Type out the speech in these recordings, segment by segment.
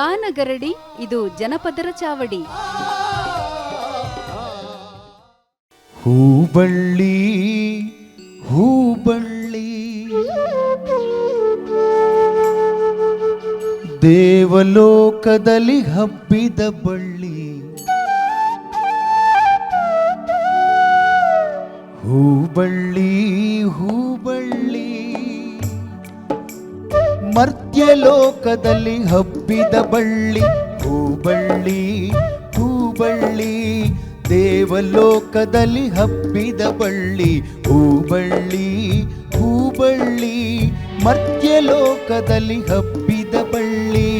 ಗಾನಗರಡಿ ಇದು ಜನಪದರ ಚಾವಡಿ. ಹೂಬಳ್ಳಿ ಹೂಬಳ್ಳಿ ದೇವಲೋಕದಲ್ಲಿ ಹಬ್ಬಿದ ಬಳ್ಳಿ. ಹೂಬಳ್ಳಿ ಹೂಬಳ್ಳಿ ಮರ್ತ್ಯಲೋಕದಲ್ಲಿ ಹಬ್ಬಿದ ಬಳ್ಳಿ, ಹೂಬಳ್ಳಿ ಹೂಬಳ್ಳಿ. ದೇವಲೋಕದಲ್ಲಿ ಹಬ್ಬಿದ ಬಳ್ಳಿ, ಹೂಬಳ್ಳಿ ಹೂಬಳ್ಳಿ. ಮರ್ತ್ಯಲೋಕದಲ್ಲಿ ಹಬ್ಬಿದ ಬಳ್ಳಿ.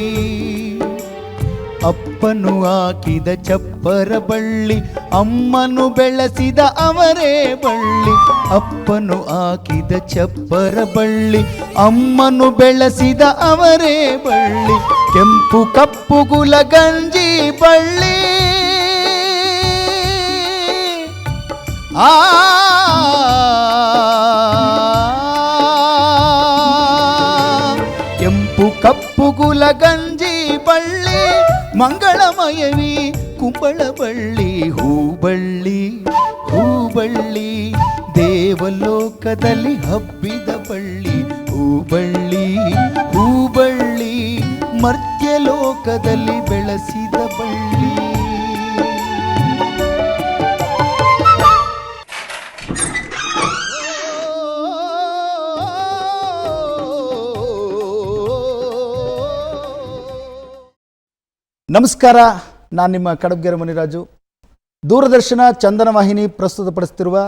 ಅಪ್ಪನು ಹಾಕಿದ ಚಪ್ಪರ ಬಳ್ಳಿ, ಅಮ್ಮನು ಬೆಳೆಸಿದ ಅವರೇ ಬಳ್ಳಿ. ಅಪ್ಪನು ಹಾಕಿದ ಚಪ್ಪರ ಬಳ್ಳಿ ಅಮ್ಮನು ಬೆಳೆಸಿದ ಅವರೇ ಬಳ್ಳಿ, ಕೆಂಪು ಕಪ್ಪು ಗುಲ ಗಂಜಿ ಬಳ್ಳಿ. ಆ ಕೆಂಪು ಕಪ್ಪು ಗುಲ ಗಂಜಿ ಬಳ್ಳಿ, ಮಂಗಳಮಯವಿ ಕುಂಬಳ ಬಳ್ಳಿ, ಹೂಬಳ್ಳಿ ಹೂಬಳ್ಳಿ, ದೇವಲೋಕದಲ್ಲಿ ಹಬ್ಬಿದ ಬಳ್ಳಿ. ಹೂಬಳ್ಳಿ ಹೂಬಳ್ಳಿ ಮರ್ತ್ಯಲೋಕದಲ್ಲಿ ಬೆಳೆಸಿದ ಬಳ್ಳಿ. ನಮಸ್ಕಾರ ನಾನು ನಿಮ್ಮ ಕಡಬ್ಗೆರೆ ಮುನಿರಾಜು. ದೂರದರ್ಶನ ಚಂದನ ವಾಹಿನಿ ಪ್ರಸ್ತುತಪಡಿಸ್ತಿರುವ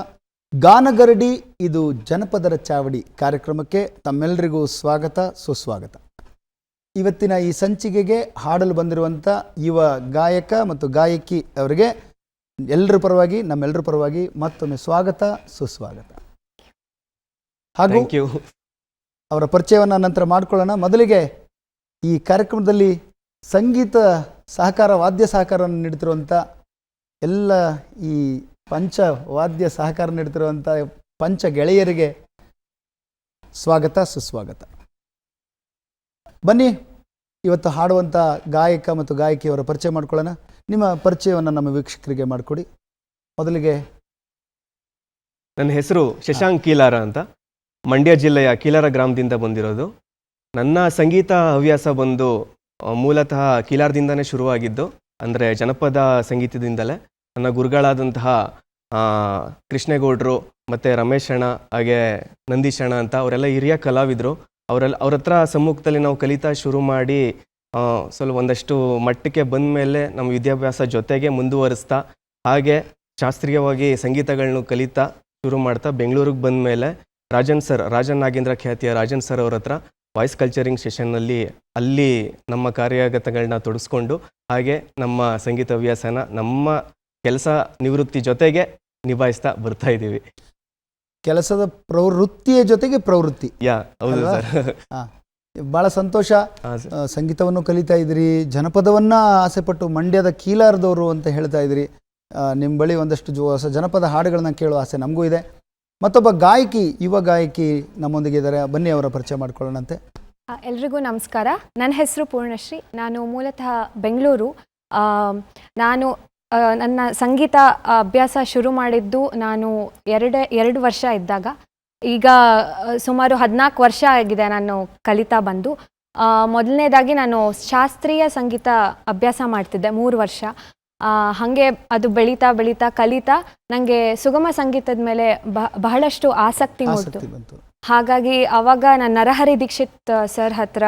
ಗಾನಗರಡಿ ಇದು ಜನಪದರ ಚಾವಡಿ ಕಾರ್ಯಕ್ರಮಕ್ಕೆ ತಮ್ಮೆಲ್ಲರಿಗೂ ಸ್ವಾಗತ ಸುಸ್ವಾಗತ. ಇವತ್ತಿನ ಈ ಸಂಚಿಕೆಗೆ ಹಾಡಲು ಬಂದಿರುವಂಥ ಯುವ ಗಾಯಕ ಮತ್ತು ಗಾಯಕಿ ಅವರಿಗೆ ಎಲ್ಲರ ಪರವಾಗಿ ನಮ್ಮೆಲ್ಲರ ಪರವಾಗಿ ಮತ್ತೊಮ್ಮೆ ಸ್ವಾಗತ ಸುಸ್ವಾಗತ. ಹಾಗೂ ಅವರ ಪರಿಚಯವನ್ನು ನಂತರ ಮಾಡಿಕೊಳ್ಳೋಣ. ಮೊದಲಿಗೆ ಈ ಕಾರ್ಯಕ್ರಮದಲ್ಲಿ ಸಂಗೀತ ಸಹಕಾರ ವಾದ್ಯ ಸಹಕಾರವನ್ನು ನೀಡುತ್ತಿರುವಂಥ ಎಲ್ಲ ಈ ಪಂಚ ವಾದ್ಯ ಸಹಕಾರ ನೀಡ್ತಿರುವಂಥ ಪಂಚ ಗೆಳೆಯರಿಗೆ ಸ್ವಾಗತ, ಸುಸ್ವಾಗತ. ಬನ್ನಿ, ಇವತ್ತು ಹಾಡುವಂಥ ಗಾಯಕ ಮತ್ತು ಗಾಯಕಿಯವರ ಪರಿಚಯ ಮಾಡ್ಕೊಳ್ಳೋಣ. ನಿಮ್ಮ ಪರಿಚಯವನ್ನು ನಮ್ಮ ವೀಕ್ಷಕರಿಗೆ ಮಾಡಿಕೊಡಿ. ಮೊದಲಿಗೆ ನನ್ನ ಹೆಸರು ಶಶಾಂಕ್ ಕೀಲಾರ ಅಂತ. ಮಂಡ್ಯ ಜಿಲ್ಲೆಯ ಕೀಲಾರ ಗ್ರಾಮದಿಂದ ಬಂದಿರೋದು. ನನ್ನ ಸಂಗೀತ ಹವ್ಯಾಸ ಬಂದು ಮೂಲತಃ ಕೀಲಾರದಿಂದನೇ ಶುರುವಾಗಿದ್ದು. ಅಂದರೆ ಜನಪದ ಸಂಗೀತದಿಂದಲೇ. ನನ್ನ ಗುರುಗಳಾದಂತಹ ಕೃಷ್ಣೇಗೌಡರು ಮತ್ತು ರಮೇಶ್ ಅಣ್ಣ, ಹಾಗೆ ನಂದೀಶ್ ಅಣ್ಣ ಅಂತ ಅವರೆಲ್ಲ ಹಿರಿಯ ಕಲಾವಿದರು. ಅವರೆಲ್ಲ, ಅವ್ರ ಹತ್ರ ಸಮ್ಮುಖದಲ್ಲಿ ನಾವು ಕಲಿತಾ ಶುರು ಮಾಡಿ ಸ್ವಲ್ಪ ಒಂದಷ್ಟು ಮಟ್ಟಕ್ಕೆ ಬಂದ ಮೇಲೆ ನಮ್ಮ ವಿದ್ಯಾಭ್ಯಾಸ ಜೊತೆಗೆ ಮುಂದುವರಿಸ್ತಾ, ಹಾಗೆ ಶಾಸ್ತ್ರೀಯವಾಗಿ ಸಂಗೀತಗಳನ್ನ ಕಲಿತಾ ಶುರು ಮಾಡ್ತಾ ಬೆಂಗಳೂರಿಗೆ ಬಂದ ಮೇಲೆ ರಾಜನ್ ಸರ್, ರಾಜನ್ ನಾಗೇಂದ್ರ ಖ್ಯಾತಿಯ ರಾಜನ್ ಸರ್ ಅವ್ರ ಹತ್ರ ವಾಯ್ಸ್ ಕಲ್ಚರಿಂಗ್ ಸೆಷನ್ನಲ್ಲಿ ಅಲ್ಲಿ ನಮ್ಮ ಕಾರ್ಯಾಗತಗಳನ್ನ ತೊಡಿಸ್ಕೊಂಡು, ಹಾಗೆ ನಮ್ಮ ಸಂಗೀತ ಹವ್ಯಾಸನ, ನಮ್ಮ ಕೆಲಸ ನಿವೃತ್ತಿ ಜೊತೆಗೆ ನಿಭಾಯಿಸ್ತಾ ಬರ್ತಾ ಇದ್ದೀವಿ. ಕೆಲಸದ ಪ್ರವೃತ್ತಿಯ ಜೊತೆಗೆ ಪ್ರವೃತ್ತಿ. ಯಾ ಹೌದು ಅಲ್ವಾ? ಸರ್. ಬಹಳ ಭಾಳ ಸಂತೋಷ. ಹಾಂ ಸರ್. ಆ, ಸಂಗೀತವನ್ನು ಕಲಿತಾ ಇದ್ರಿ ಜನಪದವನ್ನ ಆಸೆಪಟ್ಟು ಮಂಡ್ಯದ ಕೀಲಾರದವರು ಅಂತ ಹೇಳ್ತಾ ಇದ್ರಿ ಆ, ನಿಮ್ಮ ಬಳಿ ಒಂದಷ್ಟು ಜೊ ಹೊಸ ಜನಪದ ಹಾಡುಗಳನ್ನ ಕೇಳುವ ಆಸೆ ನಮಗೂ ಇದೆ. ಮತ್ತೊಬ್ಬ ಗಾಯಕಿ ಯುವ ಗಾಯಕಿ ನಮ್ಮೊಂದಿಗೆ ಇದ್ದಾರೆ. ಬನ್ನಿ ಅವರ ಪರಿಚಯ ಮಾಡ್ಕೊಳ್ಳೋಣಂತೆ. ಆ, ಎಲ್ರಿಗೂ ನಮಸ್ಕಾರ. ನನ್ನ ಹೆಸರು ಪೂರ್ಣಶ್ರೀ. ನಾನು ಮೂಲತಃ ಬೆಂಗಳೂರು. ಆ, ನಾನು ನನ್ನ ಸಂಗೀತ ಅಭ್ಯಾಸ ಶುರು ಮಾಡಿದ್ದು ನಾನು ಎರಡು ಎರಡು ವರ್ಷ ಇದ್ದಾಗ. ಈಗ ಸುಮಾರು ಹದಿನಾಲ್ಕು ವರ್ಷ ಆಗಿದೆ ನಾನು ಕಲಿತಾ ಬಂದು. ಮೊದಲನೇದಾಗಿ ನಾನು ಶಾಸ್ತ್ರೀಯ ಸಂಗೀತ ಅಭ್ಯಾಸ ಮಾಡ್ತಿದ್ದೆ ಮೂರು ವರ್ಷ. ಹಾಗೆ ಅದು ಬೆಳೀತಾ ಬೆಳೀತಾ ಕಲಿತಾ ನನಗೆ ಸುಗಮ ಸಂಗೀತದ ಮೇಲೆ ಬಹ- ಬಹಳಷ್ಟು ಆಸಕ್ತಿ ಮೂಡಿತು ಹಾಗಾಗಿ ಅವಾಗ ನಾನು ನರಹರಿ ದೀಕ್ಷಿತ್ ಸರ್ ಹತ್ರ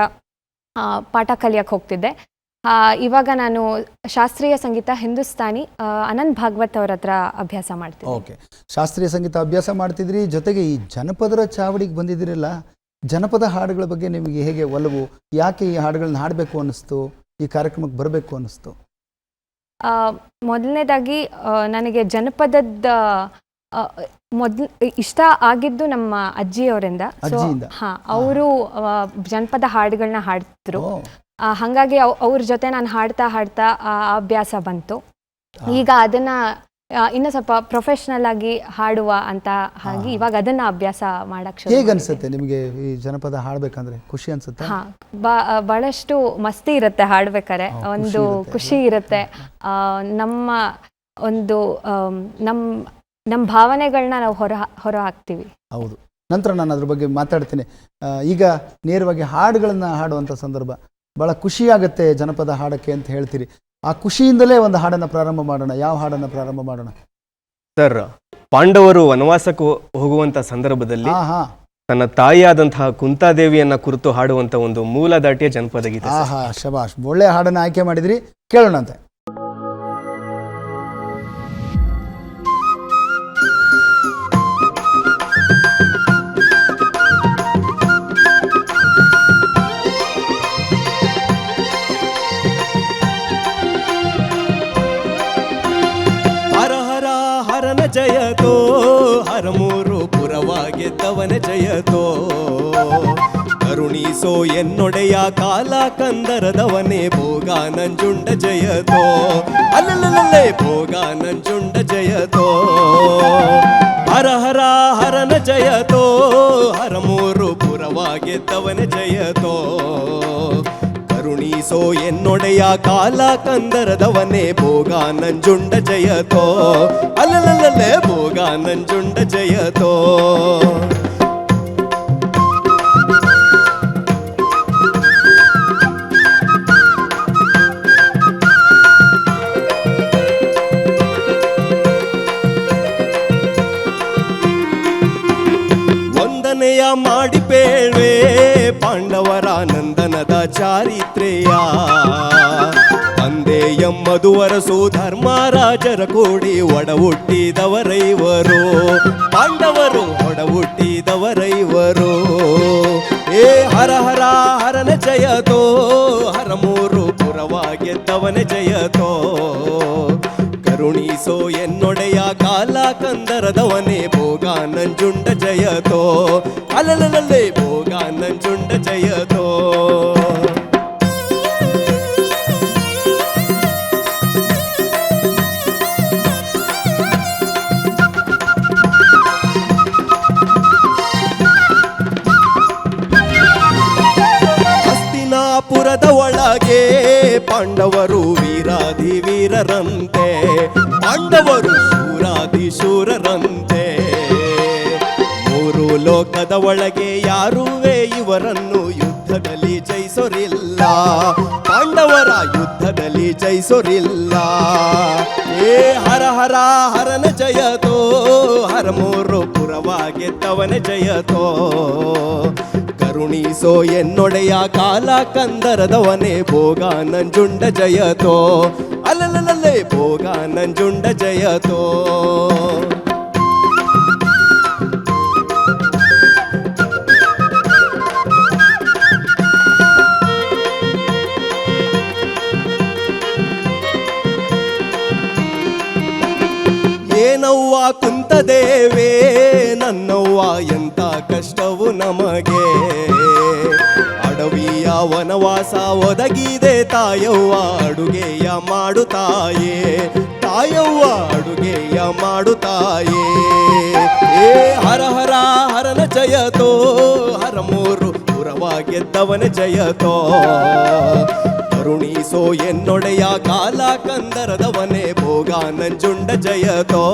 ಪಾಠ ಕಲಿಯಕ್ಕೆ ಹೋಗ್ತಿದ್ದೆ. ಇವಾಗ ನಾನು ಶಾಸ್ತ್ರೀಯ ಸಂಗೀತ ಹಿಂದೂಸ್ತಾನಿ ಅನಂತ್ ಭಾಗವತ್ ಅವ್ರ ಹತ್ರ ಅಭ್ಯಾಸ ಮಾಡ್ತೀನಿ. ಓಕೆ. ಶಾಸ್ತ್ರೀಯ ಸಂಗೀತ ಅಭ್ಯಾಸ ಮಾಡ್ತಿದ್ರಿ? ಜೊತೆಗೆ ಈ ಜನಪದರ ಚಾವಡಿಗೆ ಬಂದಿದ್ದೀರಲ್ಲ ಜನಪದ ಹಾಡುಗಳ ಬಗ್ಗೆ ನಿಮಗೆ ಹೇಗೆ ಒಲವು? ಯಾಕೆ ಈ ಹಾಡುಗಳನ್ನ ಹಾಡಬೇಕು ಅನ್ನಿಸ್ತು? ಈ ಕಾರ್ಯಕ್ರಮಕ್ಕೆ ಬರಬೇಕು ಅನ್ನಿಸ್ತು? ಆ, ಮೊದಲನೇದಾಗಿ ನನಗೆ ಜನಪದದ ಮೊದಲು ಇಷ್ಟ ಆಗಿದ್ದು ನಮ್ಮ ಅಜ್ಜಿಯವರಿಂದ. ಸೊ ಅಜ್ಜಿಯಿಂದ? ಹಾ ಅವರು ಜನಪದ ಹಾಡುಗಳನ್ನ ಹಾಡ್ತಿದ್ರು. ಹಾಗಾಗಿ ಅವ್- ಅವ್ರ ಜೊತೆ ನಾನು ಹಾಡ್ತಾ ಹಾಡ್ತಾ ಆ ಅಭ್ಯಾಸ ಬಂತು. ಈಗ ಅದನ್ನ ಇನ್ನು ಸ್ವಲ್ಪ ಪ್ರೊಫೆಷನಲ್ ಆಗಿ ಹಾಡುವ ಅಂತ ಹಾಗೆ. ಇವಾಗ ಅದನ್ನ ಅಭ್ಯಾಸ ಮಾಡಕ್ ಹೇಗೆ. ಅನ್ಸುತ್ತೆ ನಿಮಗೆ ಈ ಜನಪದ ಹಾಡ್ಬೇಕಂದ್ರೆ? ಖುಷಿ ಅನ್ಸುತ್ತೆ? ಹಾ ಬಹಳಷ್ಟು ಮಸ್ತಿ ಇರುತ್ತೆ ಹಾಡ್ಬೇಕಾರೆ ಒಂದು ಖುಷಿ ಇರುತ್ತೆ. ನಮ್ಮ ಒಂದು ನಮ್ಮ ನಮ್ ನಮ್ಮ ಭಾವನೆಗಳನ್ನ ನಾವು ಹೊರ ಹೊರ ಹಾಕ್ತೀವಿ. ಹೌದು. ನಂತರ ನಾನು ಅದ್ರ ಬಗ್ಗೆ ಮಾತಾಡ್ತೀನಿ. ಈಗ ನೇರವಾಗಿ ಹಾಡುಗಳನ್ನ ಹಾಡುವಂತ ಸಂದರ್ಭ. ಭಾಳ ಖುಷಿಯಾಗುತ್ತೆ ಜನಪದ ಹಾಡಕ್ಕೆ ಅಂತ ಹೇಳ್ತೀರಿ. ಆ ಖುಷಿಯಿಂದಲೇ ಒಂದು ಹಾಡನ್ನು ಪ್ರಾರಂಭ ಮಾಡೋಣ. ಯಾವ ಹಾಡನ್ನು ಪ್ರಾರಂಭ ಮಾಡೋಣ? ಸರ್ ಪಾಂಡವರು ವನವಾಸಕ್ಕೆ ಹೋಗುವಂತ ಸಂದರ್ಭದಲ್ಲಿ ಹಾ ಹಾ. ತನ್ನ ತಾಯಿಯಾದಂತಹ ಕುಂತಾದೇವಿಯನ್ನ ಕುರಿತು ಹಾಡುವಂತ ಒಂದು ಮೂಲ ದಾಟಿಯ ಜನಪದ ಗೀತೆ ಆಹಾ ಶಬಾಷ್. ಒಳ್ಳೆ ಹಾಡನ್ನು ಆಯ್ಕೆ ಮಾಡಿದ್ರಿ. ಕೇಳೋಣಂತೆ. ಪುರವಾಗಿದ್ದವನ ಜಯತೋ. ಕರುಣಿಸೋ ಎನ್ನೊಡೆಯ ಕಾಲ ಕಂದರದವನೇ ಭೋಗ ನಂಜುಂಡ ಜಯತೋ. ಅಲ್ಲಲ್ಲೇ ಭೋಗ ನಂಜುಂಡ ಜಯತೋ. ಹರ ಹರ ಹರನ ಜಯತೋ. ಹರಮೂರು ಪುರವಾಗಿದ್ದವನ ಜಯತೋ. ಕರುಣೀಸೋ ಎನ್ನೊಡೆಯ ಕಾಲ ಕಂದರದವನೇ ಭೋಗ ನಂಜುಂಡ ಜಯತೋ ಅಲ್ಲಲ್ಲೇ ಭೋಗ ನಂಜುಂಡ ಜಯತೋ ವಂದನೆಯ ಮಾಡಿ ಪೇಳ್ವೆ ಪಾಂಡವರ ನಂದನದ ಚಾರಿತ್ರೆಯ. ತಂದೆ ಎಮ್ಮದುವರಸು ಧರ್ಮರಾಜರ ಕೂಡಿ ಒಡ ಹುಟ್ಟಿದವರೈವರು ಪಾಂಡವರು ಒಡ ಹುಟ್ಟಿದವರೈವರು ಏ ಹರ ಹರ ಹರನ ಜಯತೋ ಹರಮೂರು ಪುರವಾಗಿದ್ದವನ ಜಯತೋ. ಕರುಣಿಸೋ ಎನ್ನೊಡೆಯ ಕಾಲ ಕಂದರದವನೇ, ಭೋಗ ನಂಜುಂಡ ಜಯತೋ. ಅಲ್ಲಲ್ಲೇ, ಭೋಗ ನಂಜುಂಡ ಜಯತೋ. ಪಾಂಡವರು ವೀರಾಧಿ ವೀರರಂತೆ, ಪಾಂಡವರು ಶೂರಾಧಿ ಶೂರರಂತೆ ಮೂರು ಲೋಕದ ಒಳಗೆ ಯಾರುವೇ ಇವರನ್ನು ಯುದ್ಧದಲ್ಲಿ ಜಯಿಸೋರಿಲ್ಲ. ಪಾಂಡವರ ಯುದ್ಧದಲ್ಲಿ ಜಯಿಸೋರಿಲ್ಲ. ಏ ಹರ ಹರ ಹರನ ಜಯತೋ ಹರ ಮೂರು ಪುರವಾಗೆ ತವನ ಜಯತೋ. ಕರುಣೀಸೋ ಎನ್ನೊಡೆಯ ಕಾಲ ಕಂದರದವನೇ ಭೋಗ ನಂಜುಂಡ ಜಯತೋ. ಅಲ್ಲಲ್ಲೇ ಭೋಗ ನಂಜುಂಡ ಜಯತೋ. ಏನವ್ವ ಕುಂತದೇವೆ, ನನ್ನವ್ವ ಎಂತ ಕಷ್ಟವು ನಮಗೆ. ಅಡವಿಯ ವನವಾಸ ಒದಗಿದೆ ತಾಯವ್ವ ಅಡುಗೆಯ ಮಾಡುತ್ತಾಯೇ ತಾಯವ್ವ ಅಡುಗೆಯ ಮಾಡುತ್ತಾಯೇ ಏ ಹರ ಹರ ಹರನ ಜಯತೋ ಹರಮೂರು ಪುರವಾಗಿದ್ದವನ ಜಯತೋ. ಋಣಿಸೋ ಎನ್ನೊಡೆಯ ಕಾಲ ಕಂದರದವನೇ, ಭೋಗ ನಂಜುಂಡ ಜಯತೋ.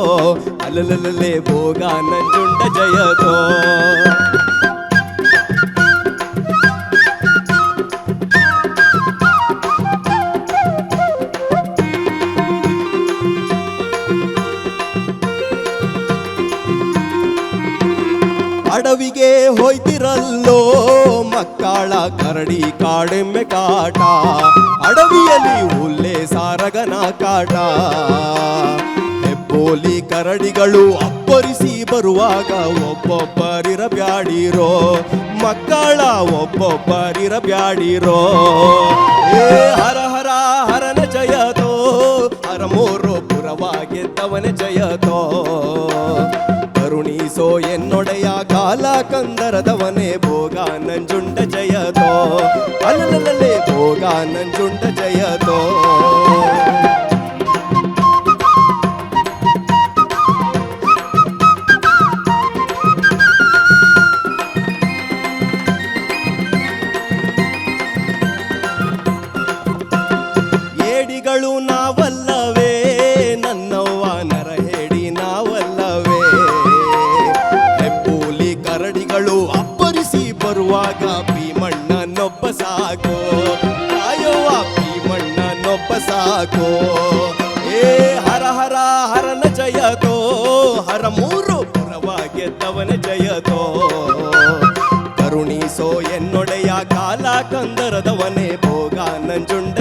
ಅಲ್ಲಲ್ಲೇ ಭೋಗ ನಂಜುಂಡ ಜಯತೋ. ಅಡವಿಗೆ ಹೋಯ್ತಿರಲ್ಲೋ, ಮಕ್ಕಳ ಕರಡಿ ಕಾಡೆಮ್ಮೆ ಕಾಟ. ಅಡವಿಯಲ್ಲಿ ಹುಲ್ಲೆ ಸಾರಗನ ಕಾಟ. ಹೆಬ್ಬೋಲಿ ಕರಡಿಗಳು ಅಪ್ಪರಿಸಿ ಬರುವಾಗ ಒಬ್ಬೊಬ್ಬರಿರಬ್ಯಾಡಿರೋ, ಮಕ್ಕಳ ಒಬ್ಬೊಬ್ಬರಿರಬ್ಯಾಡಿರೋ. ಏ ಹರ ಹರ ಹರನ ಜಯತೋ ಹರ ಮೂರು ಪುರವಾಗಿದ್ದವನ ಜಯತೋ. ಕರುಣೀಸೋ ಎನ್ನೊಡೆಯ ಕಾಲ ಕಂದರದವನೇ ಭೋಗ ನಂಜುಂಡ ಜಯತೋ. ಅಲ್ಲಲಲ್ಲೇ ಭೋಗ ನಂಜುಂಡ ಜಯತೋ. ಸಾಕು. ಏ, ಹರ ಹರ ಹರನ ಜಯತೋ. ಹರ ಮೂರು ಪುರವಾಗೆದ್ದವನ ಜಯತೋ. ಕರುಣಿಸೋ ಎನ್ನೊಡೆಯ ಕಾಲ ಕಂದರದವನೇ. ಭೋಗ ನಂಜುಂಡ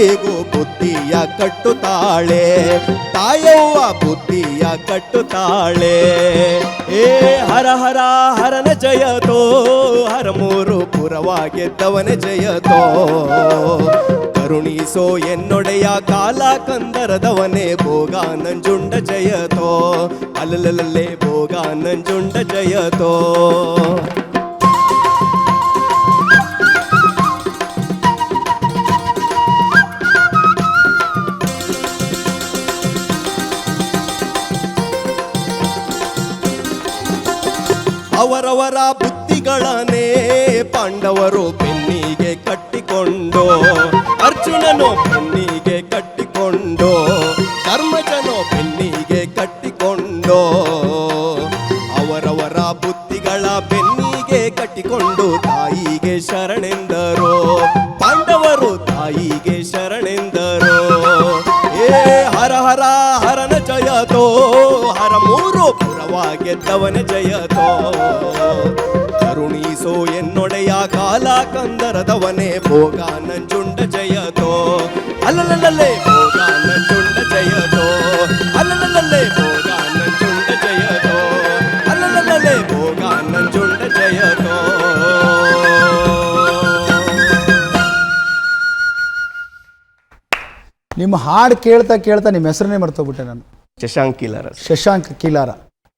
ಮಕ್ಕಳಿಗೂ ಬುದ್ಧಿಯ ಕಟ್ಟುತ್ತಾಳೆ. ತಾಯವ್ವ ಬುದ್ಧಿಯ ಕಟ್ಟುತ್ತಾಳೆ. ಏ ಹರ ಹರ ಹರನ ಜಯತೋ, ಹರ ಮೂರು ಪುರವಾಗಿದ್ದವನ ಜಯತೋ. ಕರುಣಿಸೋ ಎನ್ನೊಡೆಯ ಕಾಲ ಕಂದರದವನೇ ಭೋಗ ನಂಜುಂಡ ಜಯತೋ. ಅಲ್ಲಲಲ್ಲೇ ಭೋಗ ನಂಜುಂಡ ಜಯತೋ. ಅವರವರ ಬುದ್ಧಿಗಳನ್ನೇ ಪಾಂಡವರು ಬೆನ್ನಿಗೆ ಕಟ್ಟಿಕೊಂಡು ಅರ್ಜುನನು ಭೋಗ ನಂಜುಂಡ ಜಯತೋ. ಅಲ್ಲಲ್ಲಲ್ಲೇ ಭೋಗ ನಂಜುಂಡ ಜಯತೋ. ಅಲ್ಲಲ್ಲಲ್ಲೇ ಭೋಗ ನಂಜುಂಡ ಜಯತೋ. ಅಲ್ಲಲ್ಲಲ್ಲೇ ಭೋಗ ನಂಜುಂಡ ಜಯತೋ. ನಿಮ್ಮ ಹಾಡು ಕೇಳ್ತಾ ಕೇಳ್ತಾ ನಿಮ್ಮ ಹೆಸರನ್ನೇ ಮರ್ತೋಗ್ಬಿಟ್ಟೆ ನಾನು. ಶಶಾಂಕ್ ಕೀಲಾರ. ಶಶಾಂಕ್ ಕೀಲಾರ.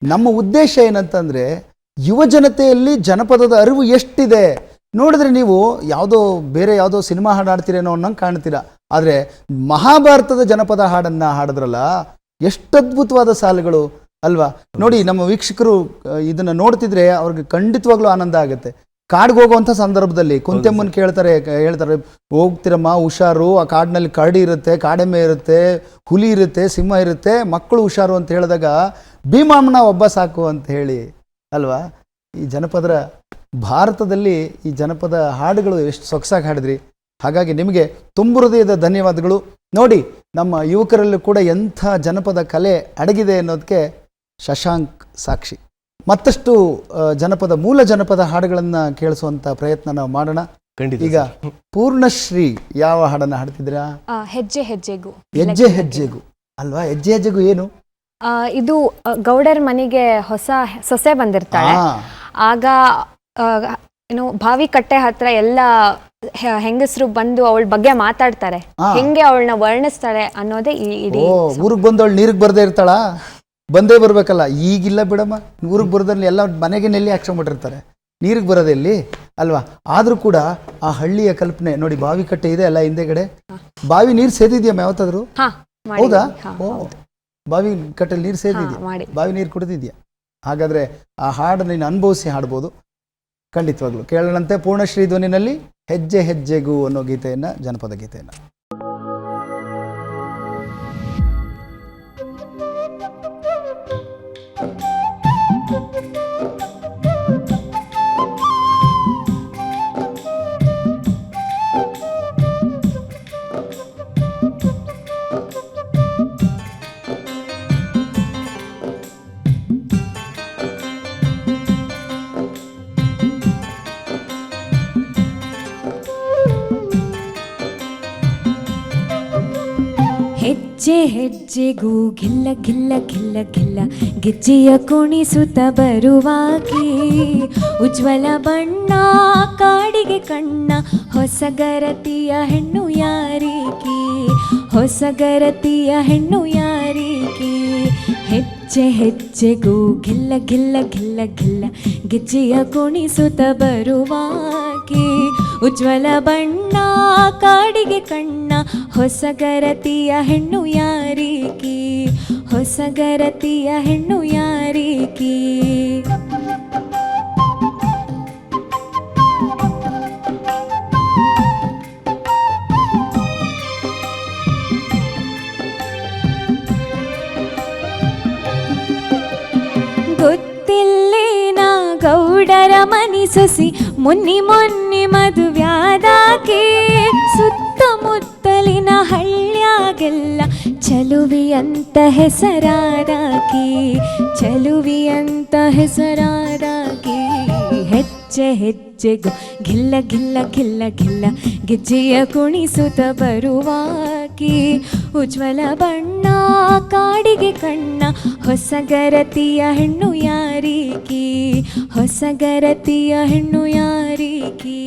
ನಮ್ಮ ಉದ್ದೇಶ ಏನಂತಂದರೆ ಯುವ ಜನತೆಯಲ್ಲಿ ಜನಪದದ ಅರಿವು ಎಷ್ಟಿದೆ? ನೋಡಿದ್ರೆ ನೀವು ಯಾವುದೋ ಬೇರೆ ಯಾವುದೋ ಸಿನಿಮಾ ಹಾಡು ಹಾಡ್ತೀರೇನೋ ಅನ್ನಂಗೆ ಕಾಣ್ತೀರ. ಆದರೆ ಮಹಾಭಾರತದ ಜನಪದ ಹಾಡನ್ನು ಹಾಡಿದ್ರಲ್ಲ ಎಷ್ಟು ಅದ್ಭುತವಾದ ಸಾಲುಗಳು ಅಲ್ವಾ? ನೋಡಿ ನಮ್ಮ ವೀಕ್ಷಕರು ಇದನ್ನು ನೋಡ್ತಿದ್ರೆ ಅವ್ರಿಗೆ ಖಂಡಿತವಾಗ್ಲೂ ಆನಂದ ಆಗುತ್ತೆ. ಕಾಡ್ಗೆ ಹೋಗುವಂಥ ಸಂದರ್ಭದಲ್ಲಿ ಕುಂತೆಮ್ಮನ್ ಕೇಳ್ತಾರೆ ಹೇಳ್ತಾರೆ ಹೋಗ್ತಿರಮ್ಮ ಹುಷಾರು ಆ ಕಾಡಿನಲ್ಲಿ ಕರಡಿ ಇರುತ್ತೆ ಕಾಡೆಮ್ಮೆ ಇರುತ್ತೆ ಹುಲಿ ಇರುತ್ತೆ ಸಿಂಹ ಇರುತ್ತೆ ಮಕ್ಕಳು ಹುಷಾರು ಅಂತ ಹೇಳಿದಾಗ ಭೀಮಮ್ಮನ ಒಬ್ಬ ಸಾಕು ಅಂತ ಹೇಳಿ ಅಲ್ವಾ? ಈ ಜನಪದರ ಭಾರತದಲ್ಲಿ ಈ ಜನಪದ ಹಾಡುಗಳು ಎಷ್ಟು ಸೊಗಸಾಗಿ ಹಾಡಿದ್ರಿ. ಹಾಗಾಗಿ ನಿಮಗೆ ತುಂಬು ಹೃದಯದ ಧನ್ಯವಾದಗಳು. ನೋಡಿ ನಮ್ಮ ಯುವಕರಲ್ಲೂ ಕೂಡ ಎಂಥ ಜನಪದ ಕಲೆ ಅಡಗಿದೆ ಅನ್ನೋದಕ್ಕೆ ಶಶಾಂಕ್ ಸಾಕ್ಷಿ. ಮತ್ತಷ್ಟು ಜನಪದ ಮೂಲ ಜನಪದ ಹಾಡುಗಳನ್ನು ಕೇಳಿಸುವಂತ ಪ್ರಯತ್ನ ನಾವು ಮಾಡೋಣ. ಖಂಡಿತ ಈಗ. ಪೂರ್ಣಶ್ರೀ ಯಾವ ಹಾಡನ್ನ ಹಾಡ್ತಿದ್ದೀರಾ? ಹೆಜ್ಜೆ ಹೆಜ್ಜೆಗೂ. ಹೆಜ್ಜೆ ಹೆಜ್ಜೆಗೂ. ಅಲ್ವಾ? ಹೆಜ್ಜೆ ಹೆಜ್ಜೆಗೂ ಏನು? ಆ, ಇದು ಗೌಡರ್ ಮನೆಗೆ ಹೊಸ ಸೊಸೆ ಬಂದಿರ್ತಾಳೆ. ಆಗ ಏನು ಬಾವಿ ಕಟ್ಟೆ ಹತ್ರ ಎಲ್ಲ ಹೆಂಗಸರು ಬಂದು ಅವಳ ಬಗ್ಗೆ ಮಾತಾಡ್ತಾರೆ. ಹೆಂಗೆ ಅವಳನ್ನ ವರ್ಣಿಸ್ತಾರೆ ಅನ್ನೋದೇ ಈ ಇಡೀ ಊರಿಗೆ ಬಂದವಳು ನೀರಿಗೆ ಬರ್ದೇ ಇರ್ತಾಳ? ಬಂದೇ ಬರ್ಬೇಕಲ್ಲ. ಈಗಿಲ್ಲ ಬಿಡಮ್ಮ. ಊರಿಗೆ ಬರೋದ್ರಲ್ಲಿ ಎಲ್ಲ ಮನೆಗೆ ನೆಲ್ಲಿ ಹಾಕ್ಸ್ಕೊಂಡ್ಬಿಟ್ಟಿರ್ತಾರೆ. ನೀರಿಗೆ ಬರೋದೆ ಇಲ್ಲಿ? ಅಲ್ವಾ? ಆದರೂ ಕೂಡ ಆ ಹಳ್ಳಿಯ ಕಲ್ಪನೆ ನೋಡಿ ಬಾವಿ ಕಟ್ಟೆ ಇದೆ ಅಲ್ಲ ಹಿಂದೆಗಡೆ? ಬಾವಿ ನೀರು ಸೇದಿದ್ಯಮ್ಮ ಯಾವತ್ತಾದ್ರು? ಹೌದಾ? ಓ. ಬಾವಿ ಕಟ್ಟೆಲಿ ನೀರು ಸೇದಿದ್ಯಾ? ಬಾವಿ ನೀರು ಕುಡಿದಿದ್ಯಾ? ಹಾಗಾದ್ರೆ ಆ ಹಾಡು ನೀನು ಅನುಭವಿಸಿ ಹಾಡ್ಬೋದು. ಖಂಡಿತವಾಗ್ಲು ಕೇಳೋಣಂತೆ ಪೂರ್ಣಶ್ರೀ ಧ್ವನಿನಲ್ಲಿ ಹೆಜ್ಜೆ ಹೆಜ್ಜೆಗೂ ಅನ್ನೋ ಗೀತೆಯನ್ನು ಜನಪದ ಗೀತೆಯನ್ನ. ಹೆಜ್ಜೆ ಹೆಜ್ಜೆಗೂ ಗಿಲ್ಲ ಗಿಲ್ಲ ಗಿಲ್ಲ ಗಿಲ್ಲ ಗೆಜ್ಜೆಯ ಕುಣಿಸುತ್ತ ಬರುವಾಗೆ ಉಜ್ವಲ ಬಣ್ಣ, ಕಾಡಿಗೆ ಕಣ್ಣ ಹೊಸಗರತಿಯ ಹೆಣ್ಣು ಯಾರಿಗೆ ಹೊಸಗರತಿಯ ಹೆಣ್ಣು ಯಾರಿಗೆ ಹೆಜ್ಜೆ ಹೆಜ್ಜೆಗೂ ಗಿಲ್ಲ ಗಿಲ್ಲ ಗಿಲ್ಲ ಗಿಲ್ಲ ಗೆಜ್ಜೆಯ ಕುಣಿಸುತ್ತ ಬರುವಾಗೆ ಉಜ್ವಲ ಬಣ್ಣ ಕಾಡಿಗೆ ಕಣ್ಣ ಹೊಸಗರತಿಯ ಹೆಣ್ಣು ಯಾರಿಕಿ? ಹೊಸಗರತಿಯ ಹೆಣ್ಣು ಯಾರಿಗೆ ಗೌಡರ ಮನಿ ಸೊಸಿ ಮುನ್ನಿ ಮುನ್ನಿ ಮದುವ್ಯಾದಾಕೆ. ಸುತ್ತಮುತ್ತಲಿನ ಹಳ್ಳ್ಯಾಗೆಲ್ಲ ಚಲುವಿಯಂತ ಹೆಸರಾದಾಕೆ ಚಲುವಿಯಂತ ಹೆಸರಾದಾಕೆ. ಹೆಜ್ಜೆ ಹೆಜ್ಜೆಗೂ ಗಿಲ್ಲ ಗಿಲ್ಲ ಗಿಲ್ಲ ಗಿಲ್ಲ ಗೆಜ್ಜೆಯ ಕುಣಿಸುತ್ತ ಬರುವಾಗೆ ಉಜ್ವಲ ಬಣ್ಣ ಕಾಡಿಗೆ ಕಣ್ಣ ಹೊಸಗರತಿಯ ಹೆಣ್ಣು ಯಾರಿಕಿ? ಹೊಸಗರತಿಯ ಹೆಣ್ಣು ಯಾರಿಗೆ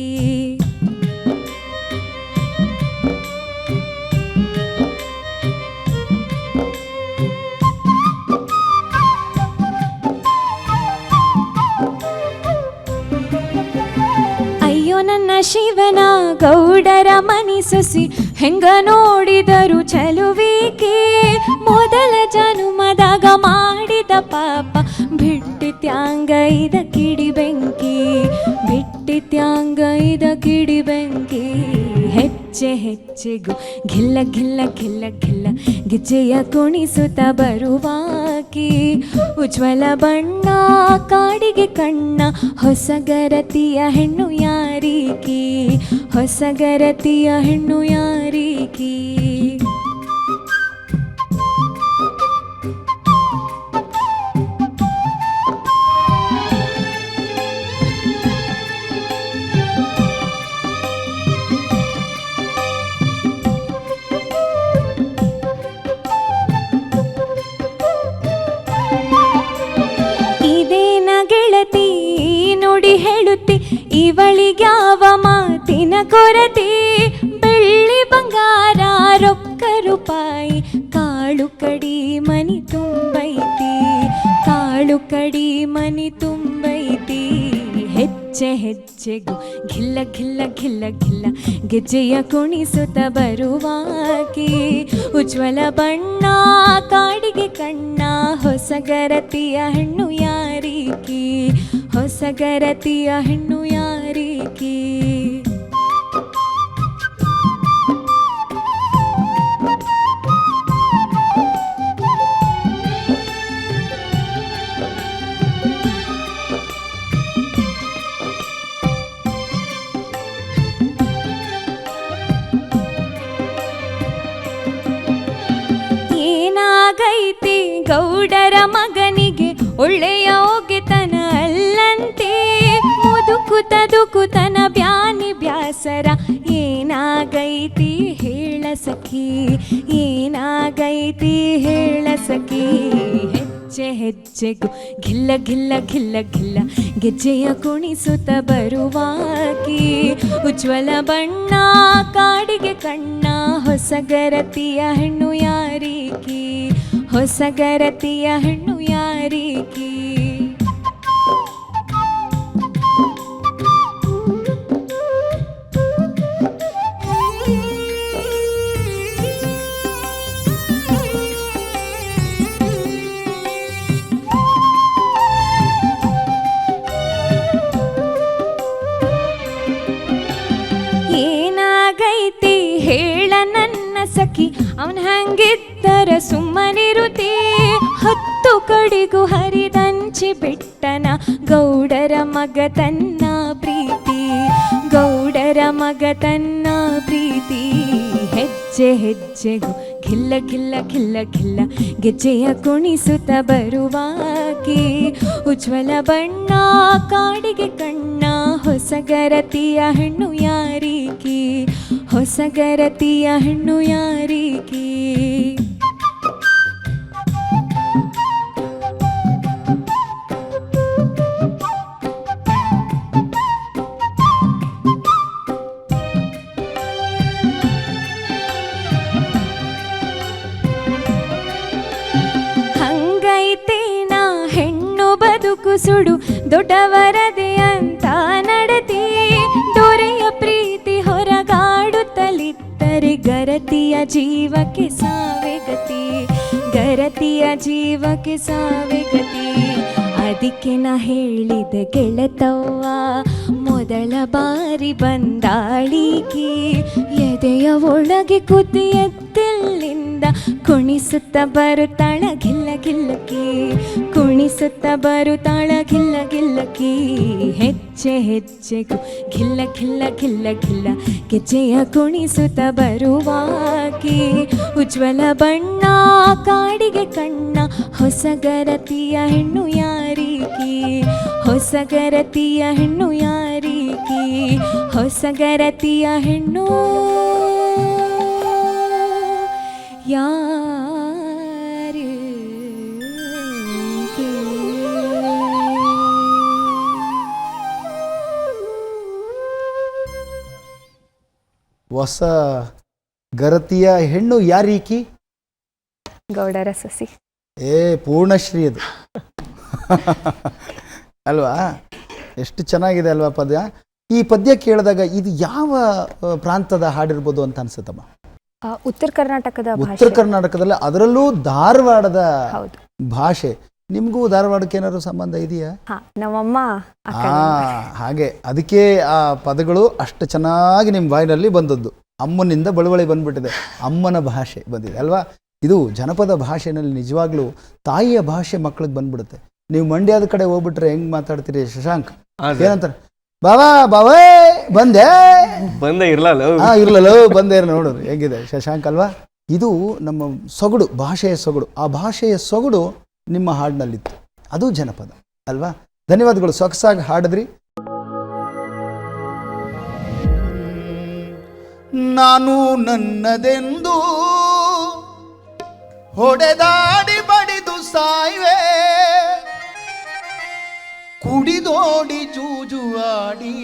ಶಿವನ ಗೌಡರ ಮನಿ ಸೊಸಿ ಹೆಂಗ ನೋಡಿದರು ಚಲುವಿಕೆ. ಮೊದಲ ಜನುಮದಾಗ ಮಾಡಿದ ಪಾಪ ಬಿಟ್ಟಿತ್ಯಾಂಗ ಇದ ಕಿಡಿ ಬೆಂಕಿ. ಬಿಟ್ಟಿತ್ಯಾಂಗ ಇದ ಕಿಡಿ ಬೆಂಕಿ. ಹೆಜ್ಜೆ ಹೆಜ್ಜೆಗೂ ಘಿಲ್ಲ ಘಿಲ್ಲ ಘಿಲ್ಲ ಘಿಲ್ಲ ಗೆಜ್ಜೆಯ ಕುಣಿಸುತ್ತ ಬರುವಾಕಿ ಉಜ್ವಲ ಬಣ್ಣ, ಕಾಡಿಗೆ ಕಣ್ಣ ಹೊಸಗರತಿಯ ಹೆಣ್ಣು ಯಾರೀಕಿ? ಹೊಸಗರತಿಯ ಹೆಣ್ಣು ಯಾರಿಗೆ ಮಾತಿನ ಕೊರತೆ ಬೆಳ್ಳಿ ಬಂಗಾರ, ರೊಕ್ಕ ರೂಪಾಯಿ, ಕಾಳು ಕಡಿ ಮನಿ ತುಂಬೈತಿ, ಕಾಳು ಕಡಿ ಮನಿ ತುಂಬೈತಿ. ಹೆಜ್ಜೆ ಹೆಜ್ಜೆಗೂ ಗಿಲ್ಲ ಗಿಲ್ಲ ಗಿಲ್ಲ ಗಿಲ್ಲ ಗೆಜ್ಜೆಯ ಕುಣಿಸುತ್ತ ಬರುವಾಗೆ ಉಜ್ವಲ ಬಣ್ಣ, ಕಾಡಿಗೆ ಕಣ್ಣ ಹೊಸಗರತಿಯ ಹೆಣ್ಣು ಯಾರಿಗೆ ಹೊಸಗರತಿಯ ಹೆಣ್ಣು ಯಾರಿಗೆ ಒಳ್ಳೆಯ ಒಗೆತನ ಅಲ್ಲಂತೆ. ಮುದುಕು ತದುಕುತನ ಬ್ಯಾನಿ ಬ್ಯಾಸರ. ಏನಾಗೈತಿ ಹೇಳ ಸಖಿ, ಏನಾಗೈತಿ ಹೇಳ ಸಖಿ. ಹೆಜ್ಜೆ ಹೆಜ್ಜೆಗೂ ಗಿಲ್ಲ ಗಿಲ್ಲ ಗಿಲ್ಲ ಗಿಲ್ಲ ಗೆಜ್ಜೆಯ ಕುಣಿಸುತ್ತ ಬರುವಾಕಿ. ಉಜ್ವಲ ಬಣ್ಣ, ಕಾಡಿಗೆ ಕಣ್ಣ ಹೊಸಗರತಿಯ ಹೆಣ್ಣು ಯಾರಿಗೆ ಹೊಸಗರತಿಯ ಹಣ್ಣು ಯಾರಿಗೆ ಏನಾಗೈತಿ ಹೇಳ ನನ್ನ ಸಖಿ ಅವನ್ ಹಂಗಿದ್ದರ ಸುಮ್ಮನಿರುತಿ ಹತ್ತು ಕಡಿಗೂ ಹರಿದಂಚಿ ಬಿಟ್ಟನ ಗೌಡರ ಮಗ ತನ್ನ ಪ್ರೀತಿ, ಗೌಡರ ಮಗ ತನ್ನ ಪ್ರೀತಿ. ಹೆಜ್ಜೆ ಹೆಜ್ಜೆಗೂ ಖಿಲ್ಲ ಖಿಲ್ಲ ಖಿಲ್ಲ ಖಿಲ್ಲ ಗೆಜ್ಜೆಯ ಕುಣಿಸುತ್ತ ಬರುವಾಗೆ ಉಜ್ವಲ ಬಣ್ಣ ಕಾಡಿಗೆ ಕಣ್ಣ ಹೊಸಗರತಿಯ ಹೆಣ್ಣು ಯಾರಿಕಿ ಹೊಸಗರತಿಯ ಹೆಣ್ಣು ಯಾರಿಗೆ ಸುಡು ದೊಡ್ಡವರದೆ ಅಂತ ನಡತಿ. ದೊರೆಯ ಪ್ರೀತಿ ಹೊರಗಾಡುತ್ತಲಿದ್ದರೆ ಗರತಿಯ ಜೀವಕ್ಕೆ ಸಾವೆ ಗತಿ. ಗರತಿಯ ಜೀವಕ್ಕೆ ಸಾವೆಗತಿ ಅದಕ್ಕೆ ನಾ ಹೇಳಿದೆ ಗೆಳತವ್ವ, ಮೊದಲ ಬಾರಿ ಬಂದಾಳಿಕೆ. ಎದೆಯ ಒಳಗೆ ಕುದಿಯತ್ತಿಲ್ಲಿಂದ ಕುಣಿಸುತ್ತ ಬರುತ್ತಾಳ ಗಿಲ್ಲ ಗಿಲ್ಲಕಿ ಕುಣಿಸುತ್ತ ಬರುತ್ತಾಳ ಗಿಲ್ಲ ಗಿಲ್ಲಕಿ ಹೆಜ್ಜೆ ಹೆಜ್ಜೆಗೂ ಗಿಲ್ಲ ಗಿಲ್ಲ ಗಿಲ್ಲ ಗಿಲ್ಲ ಗೆಜ್ಜೆಯ ಕುಣಿಸುತ್ತ ಬರುವಾಕಿ, ಉಜ್ವಲ ಬಣ್ಣ ಕಾಡಿಗೆ ಕಣ್ಣ ಹೊಸಗರತಿಯ ಹೆಣ್ಣು ಯಾರೀಕಿ ಹೊಸಗರತಿಯ ಹೆಣ್ಣು ಯಾರೀಕಿ ಹೊಸಗರತಿಯ ಹೆಣ್ಣು ಹೊಸ ಗರತಿಯ ಹೆಣ್ಣು ಯಾರೀಕಿ? ಗೌಡರ ಸಸಿ. ಏ ಪೂರ್ಣಶ್ರೀ ಅದು. ಅಲ್ವಾ? ಎಷ್ಟು ಚೆನ್ನಾಗಿದೆ ಅಲ್ವಾ ಪದ್ಯ? ಈ ಪದ್ಯ ಕೇಳಿದಾಗ ಇದು ಯಾವ ಪ್ರಾಂತದ ಹಾಡಿರ್ಬೋದು ಅಂತ ಅನ್ಸುತ್ತಮ್ಮ? ಉತ್ತರ ಕರ್ನಾಟಕದ ಉತ್ತರ ಕರ್ನಾಟಕದಲ್ಲಿ ಅದರಲ್ಲೂ ಧಾರವಾಡದ ಭಾಷೆ. ನಿಮಗೂ ಧಾರವಾಡಕ್ಕೆ ಏನಾದ್ರು ಸಂಬಂಧ ಇದೆಯಾ? ಹಾ ನಮ್ಮಮ್ಮ. ಹಾಗೆ. ಅದಕ್ಕೆ ಆ ಪದಗಳು ಅಷ್ಟು ಚೆನ್ನಾಗಿ ನಿಮ್ಮ ಬಾಯಿನಲ್ಲಿ ಬಂದದ್ದು. ಅಮ್ಮನಿಂದ ಬಳುವಳಿ ಬಂದ್ಬಿಟ್ಟಿದೆ. ಅಮ್ಮನ ಭಾಷೆ ಬಂದಿದೆ ಅಲ್ವಾ? ಇದು ಜನಪದ ಭಾಷೆನಲ್ಲಿ ನಿಜವಾಗ್ಲೂ ತಾಯಿಯ ಭಾಷೆ ಮಕ್ಳಿಗೆ ಬಂದ್ಬಿಡುತ್ತೆ. ನೀವು ಮಂಡ್ಯದ ಕಡೆ ಹೋಗ್ಬಿಟ್ರೆ ಹೆಂಗ್ ಮಾತಾಡ್ತೀರಿ ಶಶಾಂಕ್? ಏನಂತಾರೆ? ಬಾವಾ ಬಾವೇ ಬಂದೆ. ಬಂದೆ ಇರ್ಲಲ್ಲ. ಹಾ ಇರ್ಲಲ್ಲ ಬಂದೆ ನೋಡೋರು ಹೇಗಿದೆ ಶಶಾಂಕ್ ಅಲ್ವಾ? ಇದು ನಮ್ಮ ಸೊಗಡು ಭಾಷೆಯ ಸೊಗಡು. ಆ ಭಾಷೆಯ ಸೊಗಡು ನಿಮ್ಮ ಹಾಡಿನಲ್ಲಿತ್ತು. ಅದು ಜನಪದ ಅಲ್ವಾ? ಧನ್ಯವಾದಗಳು ಸೊಗಸಾಗಿ ಹಾಡಿದ್ರಿ. ನಾನು ನನ್ನದೆಂದು ಹೊಡೆದಾಡಿ ಕುಡಿದೋಡಿ ಜೂಜು ಆಡಿ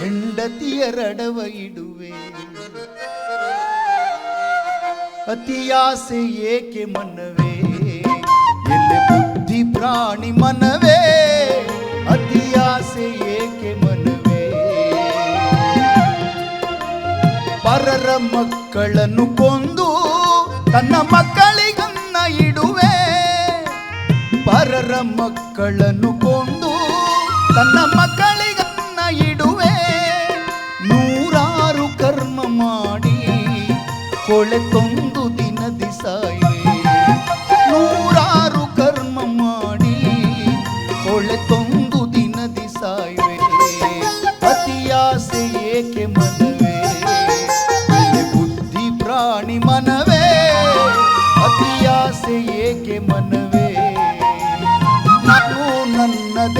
ಹೆಂಡತಿಯರಡವ ಇಡುವೆ. ಅತಿಯಾಸೆ ಏಕೆ ಮನವೇ ಎಲ್ಲಿ ಬುದ್ಧಿ ಪ್ರಾಣಿ ಮನವೇ ಅತಿಯಾಸೆ ಏಕೆ ಮನವೇ ಪರರ ಮಕ್ಕಳನ್ನು ಕೊಂದು ತನ್ನ ಮಕ್ಕಳಿಗನ್ನ ಮಕ್ಕಳನ್ನು ಕೊಂದು ತನ್ನ ಮಕ್ಕಳಿಗನ್ನ ಇಡುವೆ. ನೂರಾರು ಕರ್ಮ ಮಾಡಿ ಕೊಳೆತೊಂದು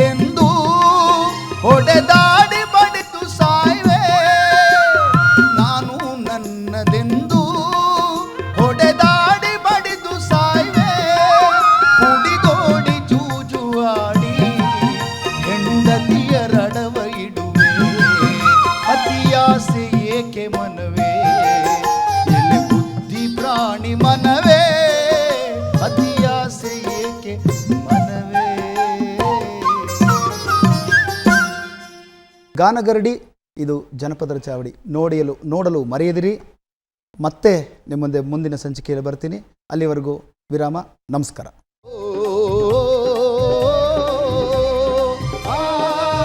ನನ್ನದೆಂದು ಹೊಡೆದಾಡಿ ಗಾನಗರಡಿ, ಇದು ಜನಪದ ಚಾವಡಿ. ನೋಡಿಯಲು, ನೋಡಲು ಮರೆಯದಿರಿ. ಮತ್ತೆ ನಿಮ್ಮ ಮುಂದೆ ಮುಂದಿನ ಸಂಚಿಕೆಯಲ್ಲಿ ಬರ್ತೀನಿ. ಅಲ್ಲಿವರೆಗೂ ವಿರಾಮ, ನಮಸ್ಕಾರ.